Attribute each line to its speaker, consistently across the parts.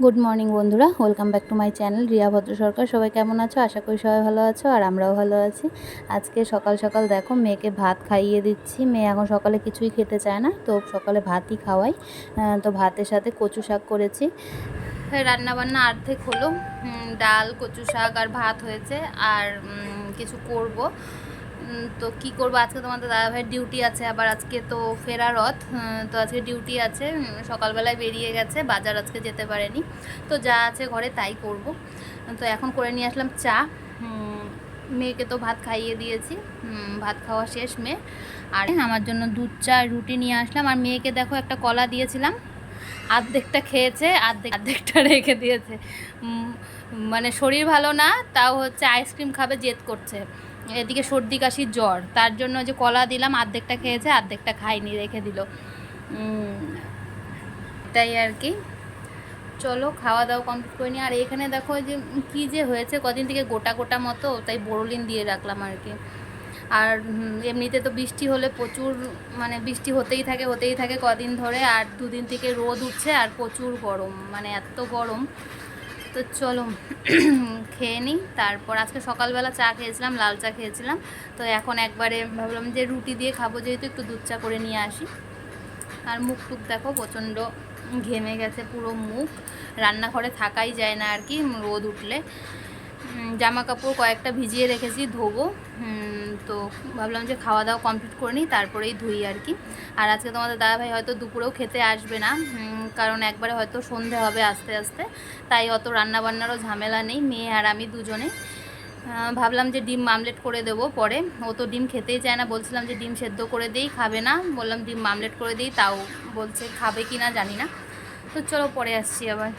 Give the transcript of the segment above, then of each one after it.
Speaker 1: Good morning বন্ধুরা। Welcome back to my channel Riya Bhadra Sarkar. সবাই কেমন আছো? আশা করি সবাই ভালো আছো, আর আমরাও ভালো আছি। আজকে সকাল সকাল দেখো, মেয়েকে ভাত খাইয়ে দিচ্ছি। মেয়ে এখন সকালে কিছুই খেতে চায় না, তো সকালে ভাতই খাওয়াই। তো ভাতের সাথে কচু শাক করেছি। রান্না বান্না অর্ধেক হলো। ডাল, কচু শাক আর ভাত হয়েছে। আর কিছু করব। তো কি করব? আজকে তোমাদের দাদাভাইয়ের ডিউটি আছে, আবার আজকে তো ফেরা রথ তো আজকে ডিউটি আছে সকালবেলায় বেরিয়ে গেছে, বাজার আজকে যেতে পারেনি, তো যা আছে ঘরে তাই করব। তো এখন করে নিয়ে আসলাম চা মেয়েকে তো ভাত খাইয়ে দিয়েছি ভাত খাওয়া শেষ মেয়ে, আর আমার জন্য দুধ, চা, রুটি নিয়ে আসলাম, আর মেয়েকে দেখো একটা কলা দিয়েছিলাম, আর্ধেকটা খেয়েছে, আর্ধেক, আর্ধেকটা রেখে দিয়েছে মানে শরীর ভালো না, তাও হচ্ছে আইসক্রিম খাবে, জেদ করছে। এদিকে সর্দি, কাশির জ্বর। তার জন্য যে কলা দিলাম, আর্ধেকটা খেয়েছে, আর্ধেকটা খাইনি, রেখে দিল। তাই আর কি। চলো খাওয়া দাওয়া কমপ্লিট করে নিই আর এখানে দেখো যে কি যে হয়েছে, কদিন থেকে গোটা গোটা মতো, তাই বোরোলিন দিয়ে রাখলাম আর কি। আর এমনিতে তো বৃষ্টি হলে প্রচুর মানে বৃষ্টি হতেই থাকে হতেই থাকে কদিন ধরে। আর দুদিন থেকে রোদ উঠছে, আর প্রচুর গরম মানে এত গরম। তো চলো, খেয়ে নিই। তারপর আজকে সকালবেলা চা খেয়েছিলাম, লাল চা খেয়েছিলাম। তো এখন একবারে ভাবলাম যে রুটি দিয়ে খাব, যেহেতু একটু দুধ চা করে নিয়ে আসি। আর মুখ টুক দেখো, প্রচণ্ড ঘেমে গেছে পুরো মুখ। রান্নাঘরে থাকাই যায় না আর কি, রোদ উঠলে। জামা কাপড় কয়েকটা ভিজিয়ে রেখেছি, ধোবো। তো ভাবলাম যে খাওয়া দাওয়া কমপ্লিট করে নিই, তারপরেই ধুই আর কি। আর আজকে তোমাদের দাদাভাই হয়তো দুপুরেও খেতে আসবে না কারণ একবারে হয়তো সন্ধে হবে আস্তে আস্তে, তাই অত রান্নাবান্নারও ঝামেলা নেই, মেয়ে আর আমি দুজনে ভাবলাম যে ডিম মামলেট করে দেবো পরে। ও তো ডিম খেতেই চায় না, বলছিলাম যে ডিম সেদ্ধ করে দিই, খাবে না। বললাম ডিম মামলেট করে দিই, তাও বলছে খাবে কি না জানি না। তো চলো পরে আসছি আবার।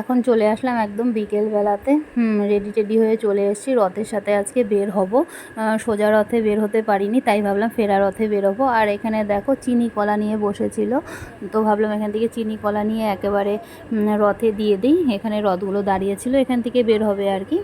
Speaker 1: এখন চলে আসলাম একদম বিকেল বেলাতে রেডি টেডি হয়ে চলে এসেছি। রথের সাথে আজকে বের হব। সোজা রথে বের হতে পারিনি, তাই ভাবলাম ফেরা রথে বেরোবো আর এখানে দেখো চিনি কলা নিয়ে বসেছিল। তো ভাবলাম এখান থেকে চিনি কলা নিয়ে একেবারে রথে দিয়ে দিই। এখানে রথগুলো দাঁড়িয়েছিল এখান থেকে বের হবে আর কি।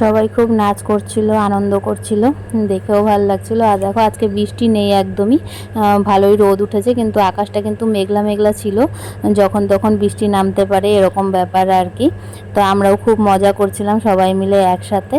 Speaker 1: সবাই খুব নাচ করছিল, আনন্দ করছিল, দেখেও ভালো লাগছিল। আর দেখো, আজকে বৃষ্টি নেই একদমই। ভালোই রোদ উঠেছে, কিন্তু আকাশটা কিন্তু মেঘলা মেঘলা ছিল। যখন তখন বৃষ্টি নামতে পারে, এরকম ব্যাপার আর কি। তো আমরাও খুব মজা করছিলাম, সবাই মিলে একসাথে।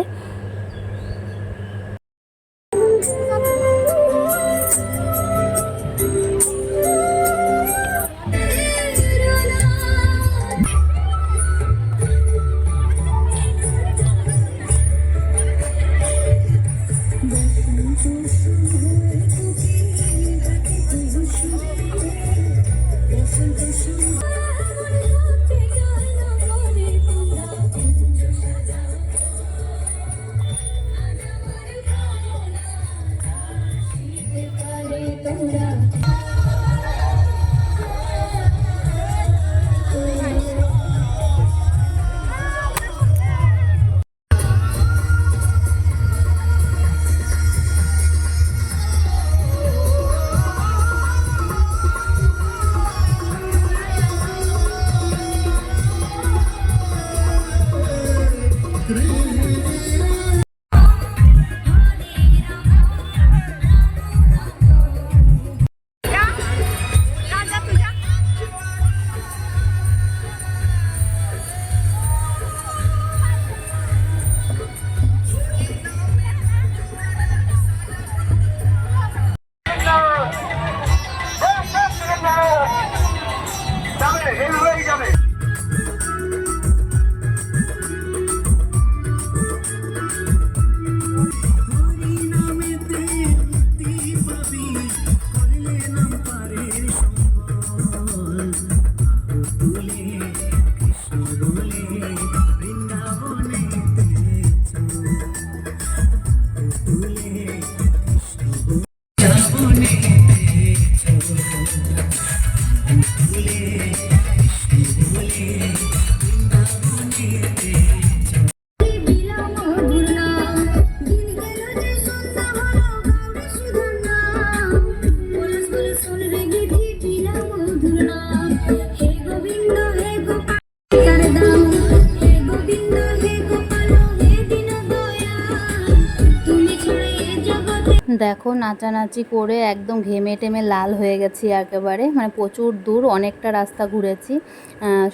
Speaker 1: দেখো, নাচানাচি করে একদম ঘেমে টেমে লাল হয়ে গেছি একেবারে। মানে প্রচুর দূর অনেকটা রাস্তা ঘুরেছি।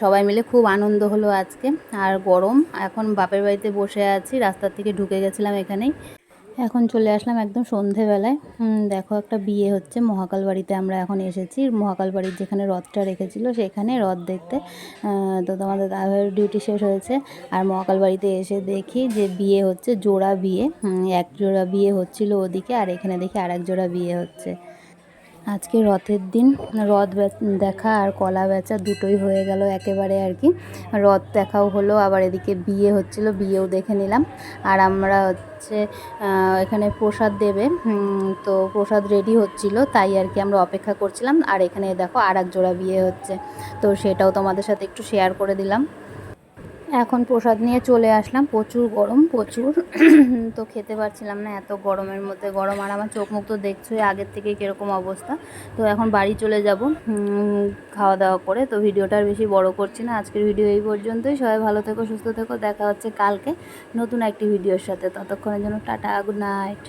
Speaker 1: সবাই মিলে খুব আনন্দ হলো আজকে। আর গরম, এখন বাপের বাড়িতে বসে আছি, রাস্তার থেকে ঢুকে গেছিলাম এখানেই। এখন চলে আসলাম একদম সন্ধেবেলায়। দেখো একটা বিয়ে হচ্ছে মহাকাল বাড়িতে আমরা এখন এসেছি। মহাকাল বাড়ির যেখানে রথটা রেখেছিল, সেখানে রথ দেখতে তো তোমাদের দাদাভাইয়ের ডিউটি শেষ হয়েছে। আর মহাকাল বাড়িতে এসে দেখি যে বিয়ে হচ্ছে, জোড়া বিয়ে। এক জোড়া বিয়ে হচ্ছিল ওদিকে, আর এখানে দেখি আর এক জোড়া বিয়ে হচ্ছে। আজকে রথের দিন, রথ দেখা আর কলা বেচা দুটোই হয়ে গেল একেবারে আর কি। রথ দেখাও হলো, আবার এদিকে বিয়ে হচ্ছিল, বিয়েও দেখে নিলাম। আর আমরা হচ্ছে এখানে প্রসাদ দেবে তো প্রসাদ রেডি হচ্ছিল, তাই আর কি আমরা অপেক্ষা করছিলাম। আর এখানে দেখো আর এক জোড়া বিয়ে হচ্ছে, তো সেটাও তোমাদের সাথে একটু শেয়ার করে দিলাম। এখন প্রসাদ নিয়ে চলে আসলাম। প্রচুর গরম, প্রচুর। তো খেতে পারছিলাম না এত গরমের মধ্যে। গরম আর আমার চোখ মুখ তো দেখছোই আগের থেকে কীরকম অবস্থা। তো এখন বাড়ি চলে যাব খাওয়া দাওয়া করে। তো ভিডিওটা আর বেশি বড় করছি না। আজকের ভিডিও এই পর্যন্তই। সবাই ভালো থেকো, সুস্থ থেকো। দেখা হচ্ছে কালকে নতুন একটি ভিডিওর সাথে। ততক্ষণের জন্য টাটা গুড নাইট